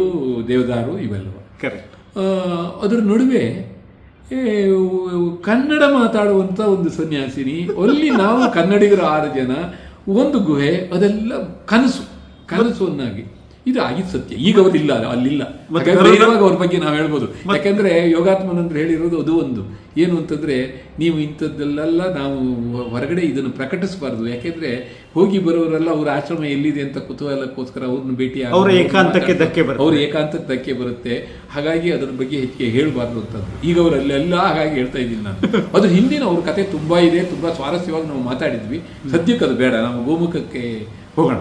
ದೇವದಾರು ಇವೆಲ್ಲವ. ಕರೆಕ್ಟ್ ಅದರ ನಡುವೆ ಕನ್ನಡ ಮಾತಾಡುವಂಥ ಒಂದು ಸನ್ಯಾಸಿನಿ ಅಲ್ಲಿ ನಾವು ಕನ್ನಡಿಗರು ಆರು ಜನ ಒಂದು ಗುಹೆ ಅದೆಲ್ಲ ಕನಸು ಕನಸನ್ನಾಗಿ ಇದು ಆಗಿದ್ದು ಸತ್ಯ. ಈಗ ಅವರಿಲ್ಲ ಅಲ್ಲಿಲ್ಲ. ಅವ್ರ ಬಗ್ಗೆ ನಾವು ಹೇಳ್ಬೋದು. ಯಾಕಂದ್ರೆ ಯೋಗಾತ್ಮನಂದ್ರೆ ಹೇಳಿರೋದು ಅದು ಒಂದು. ಏನು ಅಂತಂದ್ರೆ ನೀವು ಇಂಥದ್ದಲ್ಲೆಲ್ಲ ನಾವು ಹೊರಗಡೆ ಇದನ್ನು ಪ್ರಕಟಿಸಬಾರ್ದು. ಯಾಕೆಂದ್ರೆ ಹೋಗಿ ಬರೋರೆಲ್ಲ ಅವ್ರ ಆಶ್ರಮ ಎಲ್ಲಿದೆ ಅಂತ ಕುತೂಹಲಕ್ಕೋಸ್ಕರ ಅವ್ರನ್ನ ಭೇಟಿ ಅವ್ರ ಏಕಾಂತಕ್ಕೆ. ಧಕ್ಕೆ ಬರುತ್ತೆ. ಅವ್ರ ಏಕಾಂತಕ್ಕೆ ಧಕ್ಕೆ ಬರುತ್ತೆ. ಹಾಗಾಗಿ ಅದರ ಬಗ್ಗೆ ಹೆಚ್ಚಿಗೆ ಹೇಳಬಾರ್ದು ಅಂತದ್ದು ಈಗ ಅವರಲ್ಲೆಲ್ಲ ಹಾಗಾಗಿ ಹೇಳ್ತಾ ಇದ್ದೀನಿ ನಾನು. ಅದು ಹಿಂದಿನ ಅವ್ರ ಕತೆ ತುಂಬಾ ಇದೆ ತುಂಬಾ ಸ್ವಾರಸ್ಯವಾಗಿ ನಾವು ಮಾತಾಡಿದ್ವಿ. ಸದ್ಯಕ್ಕೆ ಅದು ಬೇಡ ನಾವು ಗೋಮುಖಕ್ಕೆ ಹೋಗೋಣ.